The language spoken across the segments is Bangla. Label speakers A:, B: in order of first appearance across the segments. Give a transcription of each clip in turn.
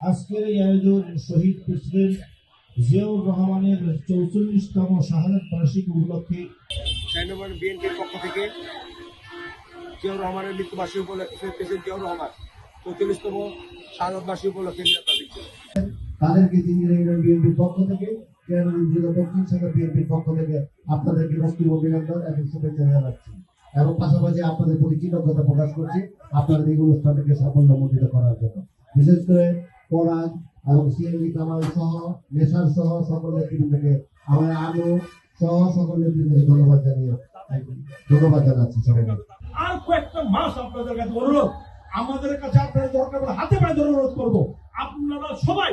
A: আজকের এই আয়োজন শহীদ প্রেসিডেন্ট জিয়াউর রহমানের চৌচল্লিশতম শাহাদাত বার্ষিকী উপলক্ষে
B: বিএনপির পক্ষ থেকে জিয়াউর রহমানের মৃত্যুবার্ষিকী উপলক্ষে প্রেসিডেন্ট জিয়াউর রহমান চৌচল্লিশতম শাহাদ বার্ষিকী উপলক্ষে
A: তাদেরকে বিএনপির পক্ষ থেকে জেলা দক্ষিণ শাখা বিএনপির পক্ষ থেকে আপনাদেরকে বক্তব্য অভিনন্দন এবং শুভেচ্ছা জানাচ্ছি। এবং পাশাপাশি আপনাদের প্রতি কৃতজ্ঞতা প্রকাশ করছি আপনাদের এই অনুষ্ঠানটাকে সাফল্যমণ্ডিত করার জন্য। বিশেষ করে পরাগ এবং সিএনজি কামাল সহ, নেশার সহ সকল নেতৃবৃন্দকে আমার আলো সহ সকল নেতৃবৃন্দকে ধন্যবাদ জানিয়ে ধন্যবাদ জানাচ্ছি সবাইকে।
C: আর কয়েকটা মাস আপনাদের কাছে অনুরোধ। আমাদের কাছে আপনাদের দরকার হাতে পায়ে অনুরোধ করব। আপনারা সবাই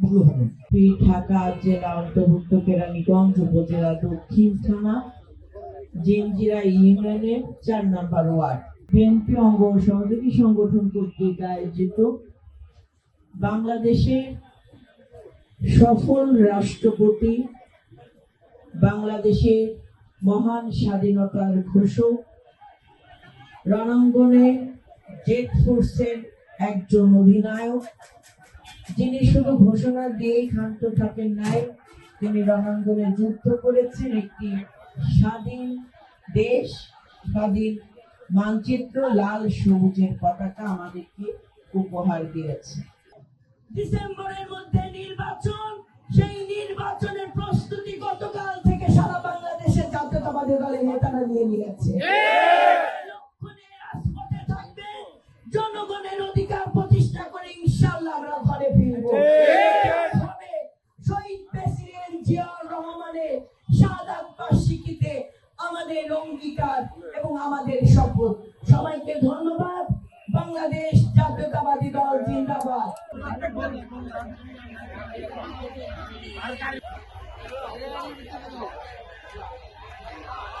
C: ভালো থাকুন
D: ঢাকা জেলা অন্তর্ভুক্ত কেরানীগঞ্জ উপজেলা দক্ষিণ থানা, জেনজিরা ইউনিয়নের চার নাম্বার ওয়ার্ড। বিএনপি অঙ্গ সহযোগী সংগঠন কর্তৃক আয়োজিত বাংলাদেশের সফল রাষ্ট্রপতি বাংলাদেশের মহান স্বাধীনতার ঘোষক, রণাঙ্গনে জেট ফোর্সের একজন অধিনায়ক যিনি শুধু ঘোষণা দিয়েই ক্ষান্ত থাকেন নাই তিনি রণাঙ্গনে যুদ্ধ করেছেন একটি স্বাধীন দেশ স্বাধীন মানচিত্র লাল সবুজের পতাকা আমাদেরকে উপহার দিয়েছে। ডিসেম্বরের মধ্যে নির্বাচন সেই নির্বাচনের প্রস্তুতি গতকাল থেকে সারা বাংলাদেশের জাতীয়তাবাদী দলের নেতারা নিয়ে নিয়েছে। অঙ্গীকার এবং আমাদের শপথ সবাইকে ধন্যবাদ বাংলাদেশ জাতীয়তাবাদী দল জিন্দাবাদ Thank you.